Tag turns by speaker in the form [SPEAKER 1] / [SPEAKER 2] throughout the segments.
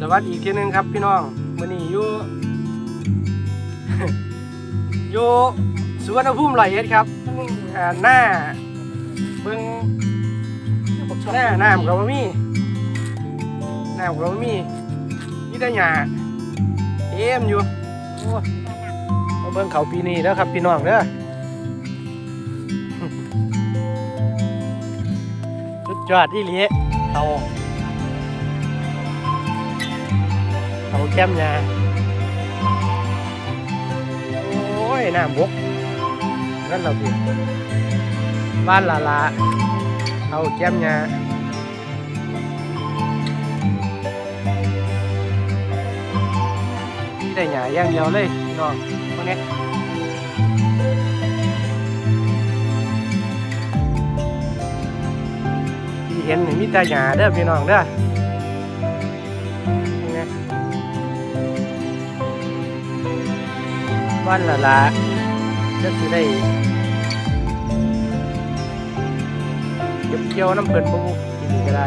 [SPEAKER 1] สวัสดีอีกทีหนึงครับพี่น้องมื่อนี้อยู่อยู่สุวรรณภูมิร้อยเอ็ดครับอ่าหน้าเบิ่งหน้าหน้ำกับบ่มีน้ำกับบ่มีมีแต่หญ้าเต็มอยู่โอ้มาเบิ่งเขาปีนี้แล้วครับพี่น้องเด้อสุดยอดอีหลีเขาเขา แก้มยาโอ้ยน้ำบกนั่นเราพี่บ้านลาลาเขาแก้มยาได้หยาอย่างเดียวเลยน้องพวกนี้ที่เห็นมีแต่หยาเด้อพี่น้องเด้อ บ้านลาลาจะสิได้เก็บเกี่ยวน้ำเพิ่นบ่บุกินก็ได้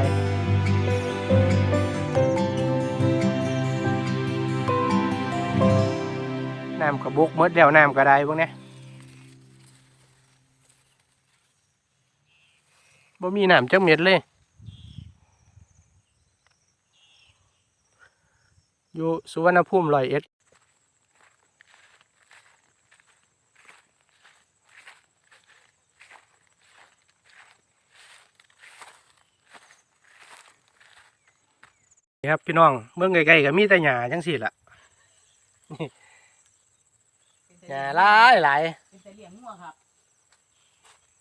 [SPEAKER 1] น้ำกระบุกมดแล้วน้ำก็ไดพวกนี้บ่มีน้ำจักเม็ดเลย อยู่สุวรรณภูมิร้อยเอ็ด นี่ครับพี่น้องเมืองไกลๆก็มีแต่หญ้าจังสี่ล่ะหญ้าหลายหลาย
[SPEAKER 2] เป็นแต่เลี้ยงงัวครับ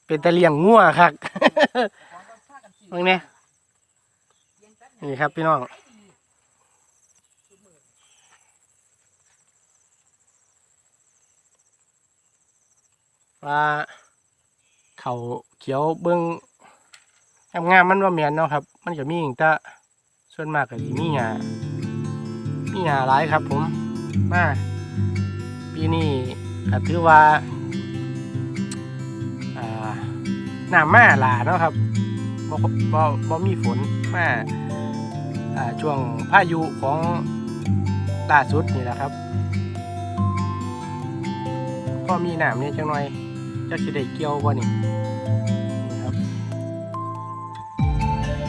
[SPEAKER 1] เป็นตะเลียงงัวคัก
[SPEAKER 2] ของต้องฆ่ากันสิ
[SPEAKER 1] เบิ่งเนี่ย
[SPEAKER 2] เลี้ยงแป๊บ
[SPEAKER 1] นี่ครับพี่น้อง
[SPEAKER 2] ขายดี
[SPEAKER 1] ว่าเขาเขียวเบิ้งงามๆมันว่าแมนเนาะครับ มันก็มีอย่างแต่ ส่วนมากก็สิมีหญ้ามีหญ้าหลายครับผมมาปีนี้ก็ถือว่าอ่าน้ำมาหลาเนาะครับบ่บ่บ่มีฝนมาอ่ช่วงพายุของล่าสุดนี่แหละครับก็มีหน้ำเนี่ยจังหน่อยจักสิได้เกี่ยวบ่นี่